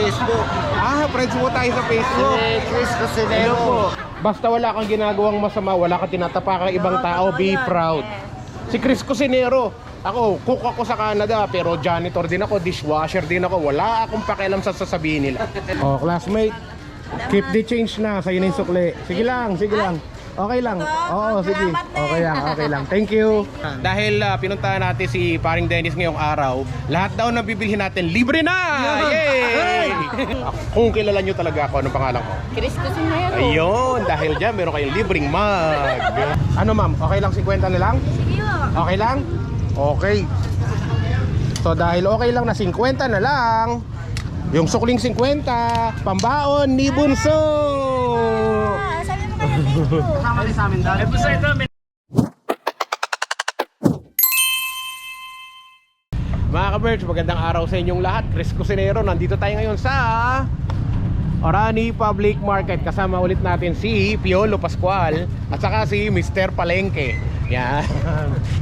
Facebook. Ah, friends mo tayo sa Facebook. Si Chris po. Basta wala kang ginagawang masama, wala kang tinatapakang ibang tao, be proud. Si Chris Cusinero. Ako, cook ako sa Canada, pero janitor din ako, dishwasher din ako. Wala akong pakialam sa sasabihin nila. oh, classmate, keep the change na. Sa'yo na yung sukli. Sige lang, sige lang. Okay lang. Oo, sige. Okay lang, okay lang. Thank you. Dahil ah, pinuntahan natin si paring Dennis ngayong araw, lahat daw na bibilhin natin libre na! Yay! Kung kilala nyo talaga ako, anong pangalan ko? Chris Cusinero. Ayun, dahil dyan meron kayong libreng mug. Ano ma'am, okay lang 50 na lang? Sige po. Okay lang? Okay. So dahil okay lang na 50 na lang, yung sukling 50, pambaon ni Bunso! Mga ka-birds, magandang araw sa inyong lahat. Chris Cusinero, nandito tayo ngayon sa Orani Public Market. Kasama ulit natin si Piolo Pascual at saka si Mr. Palengke. Yan.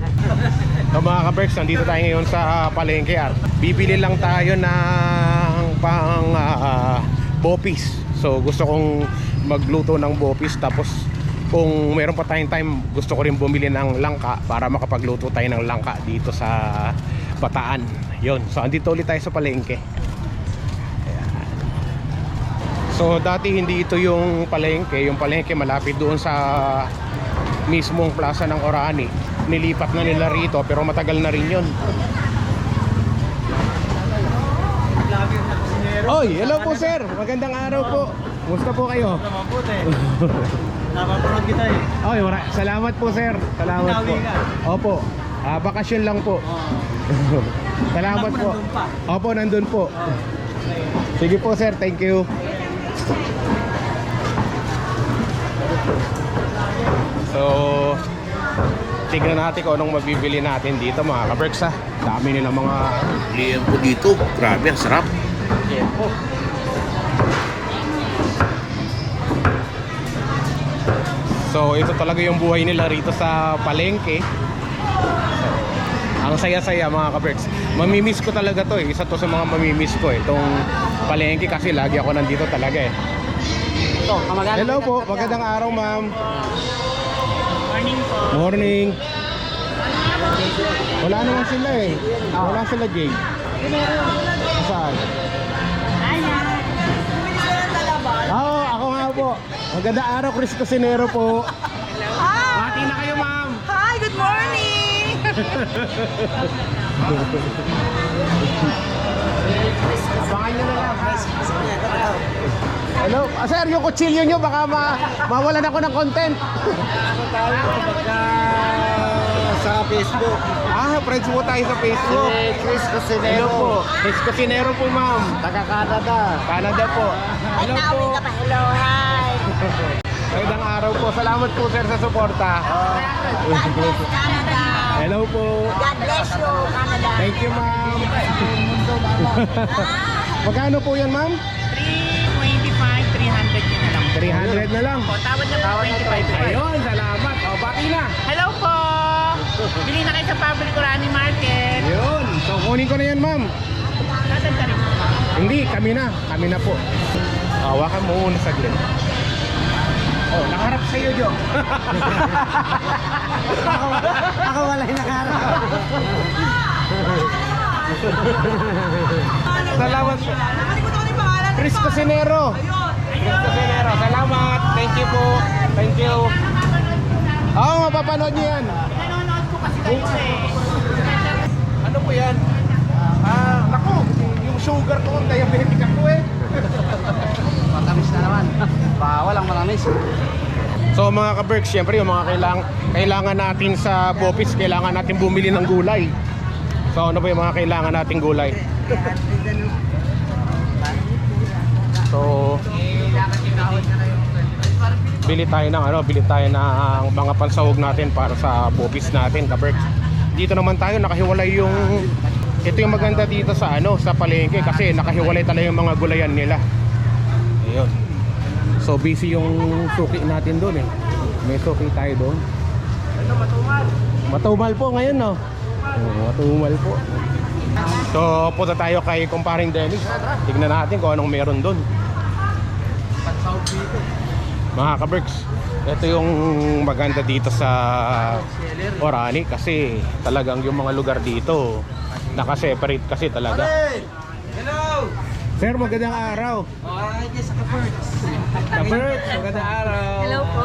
so mga ka-birds, nandito tayo ngayon sa Palengke. At bibili lang tayo ng pang ah, bopis. So gusto kong magluto ng bopis. Tapos kung meron pa tayong time gusto ko rin bumili ng langka para makapagluto tayo ng langka dito sa Bataan. Yon so andito ulit tayo sa palengke. So dati hindi ito yung palengke. Yung palengke malapit doon sa mismong plaza ng Orani. Nilipat na nila rito pero matagal na rin yun. Oy, hello po sir. Magandang araw po. Kumusta po kayo? Mabuti. Napapanood kita eh. Oy, mara- salamat po sir. Salamat po. Ka. Opo. Ah, bakasyon lang po. Salamat Anak mo po. nandun pa? Opo, nandun po. Sige po sir, thank you. So, tignan natin kung anong mabibili natin dito mga kaberks ha. Dami nila mga liempo dito. Grabe, ang sarap. Liempo. So, ito talaga yung buhay nila rito sa palengke. Ang saya-saya mga kaberks. Mamimiss ko talaga to eh. Isa to sa mga mamimiss ko eh. Itong palengke kasi lagi ako nandito talaga eh. Ito, kamagana. Hello po, magandang araw ma'am. Morning po. Morning. Wala naman sila eh. Wala sila Jay. Saan? Po. Magandang araw, Chris Cusinero po. Hi! Mati na kayo ma'am. Hi! Good morning! Abangan nyo na lang. Hello, ah, sir, yung kutsilyo nyo baka ma mawalan ako ng content. sa Facebook. Ah, friends mo tayo sa Si Facebook. Chris Hello Cusinero. po. Chris Cusinero po, ma'am. Taga Canada. Canada po. Hello po. Hello, hi! Magandang araw po. Salamat po, sir, sa suporta. Hello po. God bless you, Canada! Thank you, ma'am. Magkano po yan, ma'am? 325, 300 yun na lang. 300 na lang. O, tawad na po 25. Ayun, salamat. O, baki na. Hello po! Bili na kayo sa Public Orani Market. Ayun. So, kunin ko na yan, ma'am. Nasaan ka rin? Hindi, kami na. Kami na po. Hawakan mo muna saglit. Oh, nakaharap sa iyo, Jo. ako, ako wala yung nakaharap. Salamat po. Chris Cusinero. Chris Cusinero. Salamat. Thank you po. Thank you. Oo, mapapanood niyo yan. Nanonood ko kasi kayo eh. Ano po yan? Ah, naku, yung sugar ko, diabetic ako eh. Matamis na naman. Bawal ang matamis. So mga ka-Berks, syempre yung mga kailangan, kailangan natin sa Bopis, kailangan natin bumili ng gulay. So ano ba yung mga kailangan nating gulay? So bili tayo ng ano, bili tayo ng mga pansahog natin para sa Bopis natin, ka-Berks. Dito naman tayo nakahiwalay yung ito yung maganda dito sa ano, sa palengke kasi nakahiwalay talaga yung mga gulayan nila. Ayun. So busy yung suki natin doon eh. May suki tayo doon. Matumal. Po ngayon no. Matumal po. So, punta tayo kay kumparing Dennis. Tignan natin kung anong meron doon. Mga kaberks, ito yung maganda dito sa Orani kasi talagang yung mga lugar dito nakaseparate kasi talaga. Sir, magandang araw. Oh, ay, sa Kaperts. Kaberks, magandang araw. Hello po.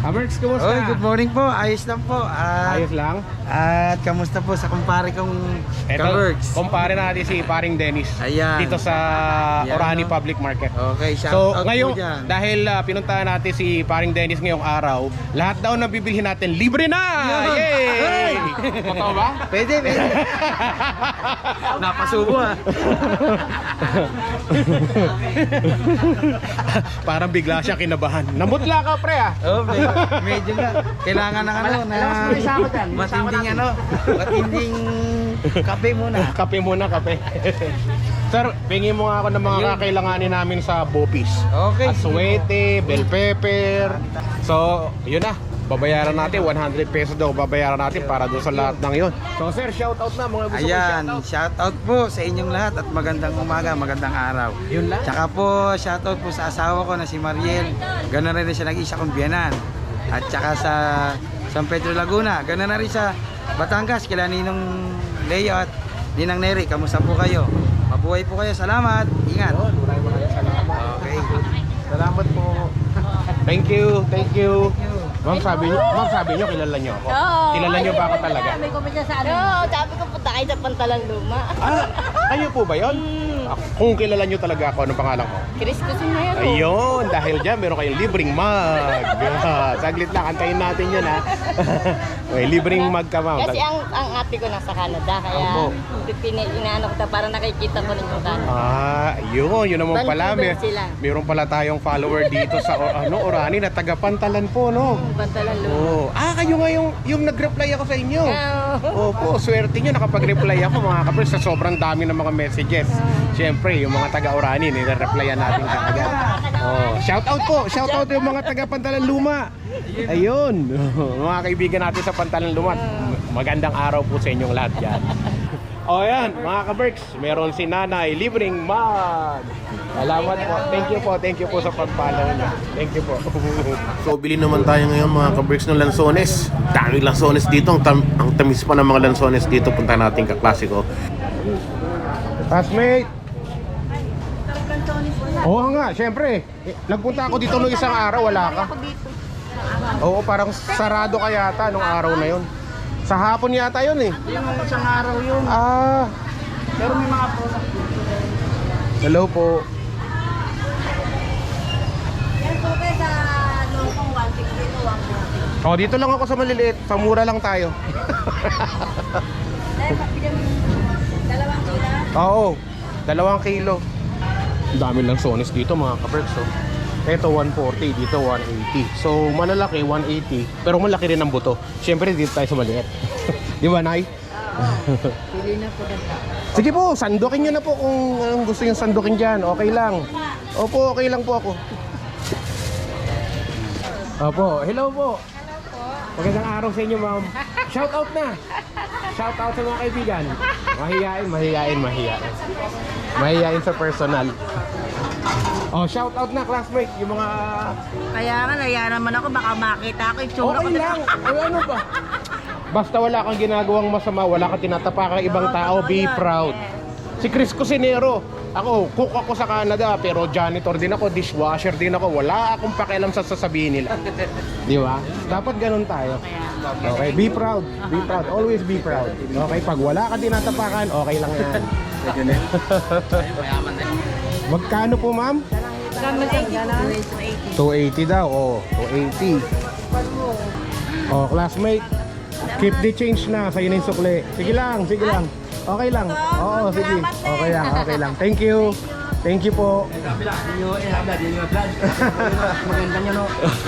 Kaberks, kumusta? Oy, good morning po. Ayos lang po. At, Ayos lang. At kamusta po sa kumpare kong Ito, kumpare natin si paring Dennis Ayan. dito sa Ayan, Orani no? Public Market. Okay, shout So out ngayon, po dyan. dahil ah, pinuntahan natin si paring Dennis ngayong araw, lahat daw na bibilhin natin libre na! Yun! Yay! Totoo ba? Pwede, pwede. Napasubo ah. Parang bigla siya kinabahan. Namutla ka pre ah. Oh, medyo, medyo nga. Kailangan ng ano, na matinding ano, matinding kape muna. Kape muna, kape. Sir, pingin mo nga ako ng mga Ayun. kakailanganin namin sa Bopis. Okay. Aswete, bell pepper. So, yun na. Babayaran natin 100 pesos daw babayaran natin para doon sa lahat ng yun. So sir, shout out na mga gusto Ayan, ko shout out po sa inyong lahat at magandang umaga, magandang araw. Yun lang. Tsaka po, shout out po sa asawa ko na si Mariel. Ganun rin siya nag-isa kong biyanan. At tsaka sa San Pedro Laguna, ganun na rin sa Batangas, kila Ninong Leo at Ninang Neri. Kamusta po kayo? Mabuhay po kayo. Salamat. Ingat. Maraming salamat. Okay. Salamat po. Thank you, thank you. Ma'am, sabi niyo, ma'am, sabi niyo kilala niyo ako. Oo. Kilala niyo ba ako talaga? May kumita sa ano? Oo, sabi ko punta kayo sa pantalan luma. Ah, kayo po ba 'yon? Kung kilala niyo talaga ako, anong pangalan ko? Chris Cusinero. Ayun, dahil dyan meron kayong libreng mug. Saglit lang, antayin natin yun ha. May libreng mug ka ma'am. Kasi ang ang ate ko nasa Canada, kaya Opo. pina, inaano ko ta para nakikita ko rin yung Canada. Ah, yun, yun naman pala. May, Vancouver sila. meron pala tayong follower dito sa or- ano, Orani na taga Pantalan po, no? Hmm, pantalan luma. Oh. Ah, kayo nga yung, yung nag-reply ako sa inyo. Oo. Opo, swerte nyo nakapag-reply ako mga kapre sa sobrang dami ng mga messages. Siyempre, yung mga taga-Orani, nire-replyan natin kaagad. Oh, shout out po, shout out yung mga taga Pantalan Luma. Ayun, mga kaibigan natin sa Pantalan Luma. Magandang araw po sa inyong lahat yan. O yan, mga ka-Berks, meron si Nanay, libreng mag. Salamat po. Thank you po, thank you po sa pag-follow niya. Thank you po. so, bili naman tayo ngayon mga ka-Berks ng lansones. Daming lansones dito. Ang, tam- ang tamis pa ng mga lansones dito. Punta natin ka-klasiko. Classmate! Oo nga, syempre. Nagpunta ako dito nung isang araw, wala ka. Ako dito. Oo, parang sarado ka yata nung araw na yun. Sa hapon yata yun eh. Yung isang araw yun. Ah, Pero may mga product. hello po. Yan po kayo sa lupang 160 to 140. Oh, dito lang ako sa maliliit. Sa mura lang tayo. Dahil mapigyan mo dalawang kila. Oo, dalawang kilo. Dami lang sones dito mga kaperks. So. Ito 140, dito 180. So malalaki 180, pero malaki rin ang buto. Siyempre dito tayo sa maliit. Di ba, Nay? Pili na po. Sige po, sandukin nyo na po kung anong gusto yung sandukin dyan. Okay lang. Opo, okay lang po ako. Opo, hello po. Magandang araw sa inyo, ma'am. Shout out na. Shout out sa mga kaibigan. Mahihain, mahihain, mahihain. Mahihain sa personal. Oh, shout out na classmate, yung mga Kaya nga, naya naman ako, baka makita ako yung tsura ko. Okay lang. Ay, ano ba? Basta wala kang ginagawang masama, wala kang tinatapakang ibang tao, be proud. Si Chris Cusinero, ako, cook ako sa Canada, pero janitor din ako, dishwasher din ako. Wala akong pakialam sa sasabihin nila. Di ba? Dapat ganun tayo. Okay, be proud. Be proud. Always be proud. Okay, pag wala ka tinatapakan, okay lang yan. Magkano po, ma'am? Kami sa gana? 280 daw, oh. 280. Oh, classmate. Keep the change na, sa'yo na yung sukli. Sige lang, sige lang. Okay lang. Oo, sige. Okay lang, okay lang. Thank you. Thank you po. Maganda nyo no.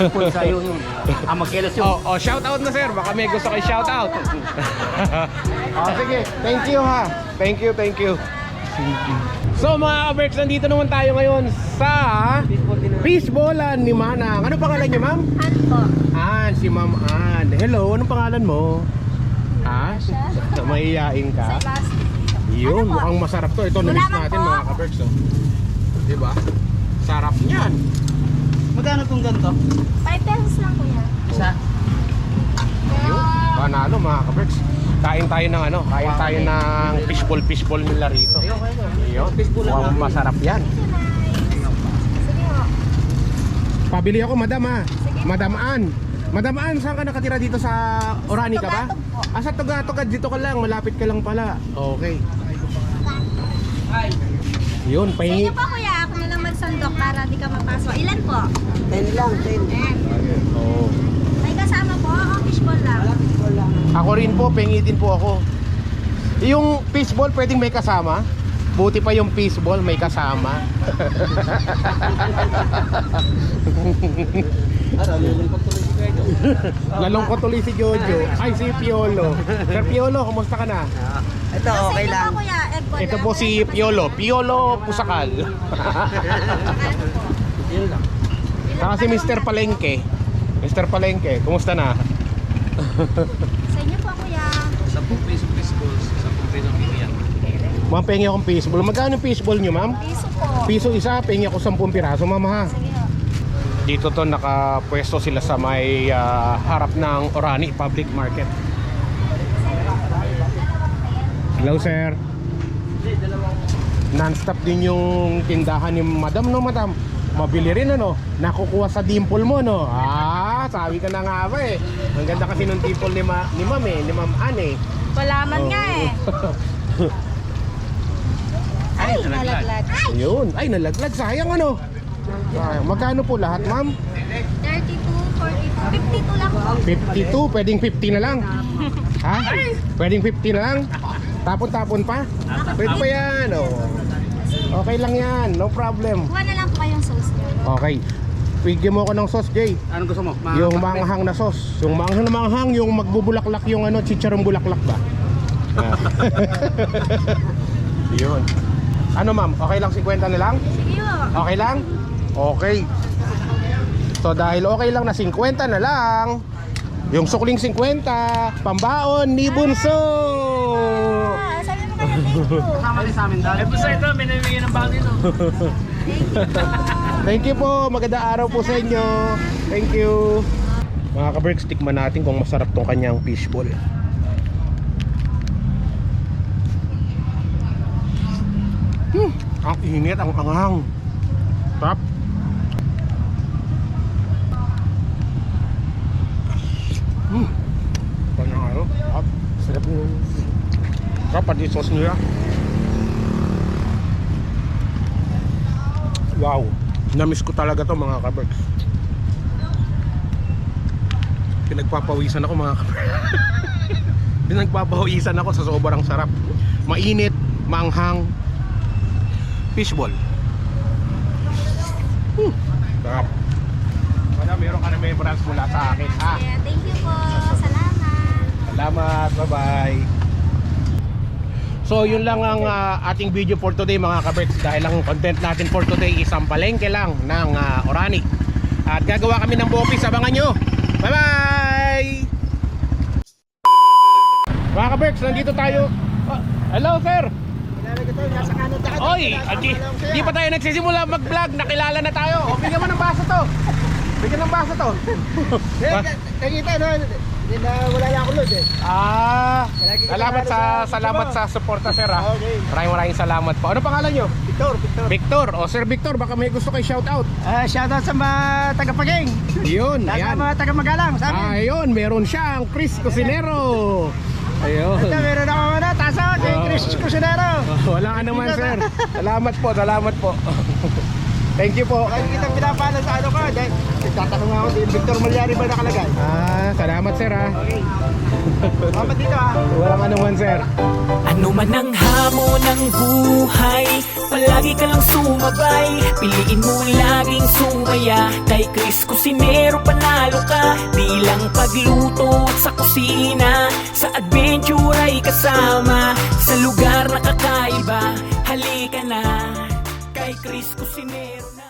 Full sa'yo yun. Ang magkilos yun. Oh, oh, shout out na sir. Baka may gusto kayo shout out. oh, sige. Thank you ha. Thank you, thank you. So mga kaberks, nandito naman tayo ngayon sa Fishballan ni Manang. Ano pangalan niyo, ma'am? Ano po? Ann, si Ma'am Ann. Hello, anong pangalan mo? Ha? Mahihain ka? Plastic Yun, Ano mukhang masarap to. Ito, man natin po. mga kaberks. Oh. Diba? Sarap niyan. Magkano tong ganito? 5 pesos lang kuya. Isa? Yun. Panalo mga kaberks. Kain tayo ng ano, kain tayo ng fishball fishball nila rito. Yun, mukhang masarap yan. Ho. Pabili ako, madam ha. Madam Ann. Madam Ann, saan ka nakatira dito sa Orani ka ba? Ah, sa Tugatog, dito ka lang, malapit ka lang pala. Okay. Yun, Sa pahingi. inyo po kuya, ako na lang magsandok para di ka mapasok. Ilan po? 10 lang, 10. Oo. May kasama po o fishball lang? Ako rin po, pengi din po ako. Yung fishball pwedeng may kasama? Buti pa yung fishball may kasama. Lalong ko tuloy si Jojo. Ay, si Piolo. Sir Piolo, kumusta ka na? Ito, okay lang. Ito po si Piolo. Piolo Pusakal. Saka si Mr. Palengke. Mr. Palengke, kumusta na? Sa inyo po kuya. 10 piso fishballs, 10 piso bigyan. Ma'am, pengi akong fishball. Magkano yung fishball nyo, ma'am? Piso po. Piso isa, pengi ako 10 piraso, ma'am ha. Sige ho. Dito to nakapwesto sila sa may ah, harap ng Orani Public Market. Hello sir. Non-stop din yung tindahan ni Madam no Madam. Mabili rin ano, nakukuha sa dimple mo no. Ah, sabi ka na nga ba eh. Ang ganda kasi nung dimple ni, Ma, ni Ma'am eh, ni Ma'am Ann eh. Wala man nga eh. Ay, nalaglag. Ay! Yun, ay nalaglag, sayang ano. Sayang. Magkano po lahat ma'am? 32, 42, 52 lang po. 52, pwedeng 50 na lang. Ha? Pwedeng 50 na lang? Tapon-tapon pa? Pwede pa yan, oh. Okay lang yan, no problem. Kuha na lang po kayong sauce niyo. Okay. Bigyan mo ako ng sauce, Jay. Anong gusto mo? Yung manghang na sauce. Yung manghang na manghang, yung magbubulaklak yung ano, chicharong bulaklak ba? Ah. Yun. Ano ma'am, okay lang 50 na lang? Sige ho. Okay lang? Okay. So dahil okay lang na 50 na lang, yung sukling 50, pambaon ni Bunso. Ah, sabi mo kayo, thank you. Kasama din sa amin dahil. Eh, basta ito, may namimigay ng bag dito. Thank you po. Magandang araw po sa inyo. Thank you. Mga ka-Berks, tikman natin kung masarap tong kanyang fishball. Hmm, ang init, ang anghang. Sarap. Hmm. Kanyang ano, sarap. Yung... Sarap pati sauce nila. Wow. Namiss ko talaga to mga kaberks. Pinagpapawisan ako mga kaberks. Pinagpapawisan ako sa sobrang sarap. Mainit, maanghang. Fishball. Hmm. Sarap. Wala, meron ka na membrance mula sa akin. Ha? Yeah, thank you po. Salamat. Salamat. Bye-bye. So yun lang ang ah, ating video for today mga kabets Dahil ang content natin for today isang palengke lang ng ah, Orani. At gagawa kami ng bopis, abangan nyo. Bye bye Mga kabets, nandito tayo. Oh, Hello sir! Oy, di, di pa tayo nagsisimula mag-vlog. Nakilala na tayo. O, Bigyan mo ng baso to. Bigyan ng baso to. Nakita no, hindi na wala na ako load eh. Ah, Palagi ka salamat na sa sa- salamat sa suporta sir ah. Okay. Maraming maraming salamat po. Ano pangalan nyo? Victor, Victor. Victor. O Sir Victor, baka may gusto kay shout out. Ah, shoutout sa mga taga-paging. Yun, Sa ayan. mga taga-magalang sa amin. Ayun, meron siyang Chris Cusinero. Ayun. Ito, meron ako ano, tasa kay Oh. Chris Cusinero. Wala ka naman sir. Salamat po, salamat po. Thank you po. Lagi kitang pinapala sa ano ka. Dahil Tatanong ako, si Victor Malyari ba nakalagay? Ah, salamat sir ah. Okay. Mamat dito ah. Wala ka naman sir. Ano man ang hamon ng buhay Palagi ka lang sumabay Piliin mo laging sumaya Kay Chris Cusinero panalo ka Di lang pagluto at sa kusina Sa adventure ay kasama Sa lugar na kakaiba Halika na Kay Chris Cusinero na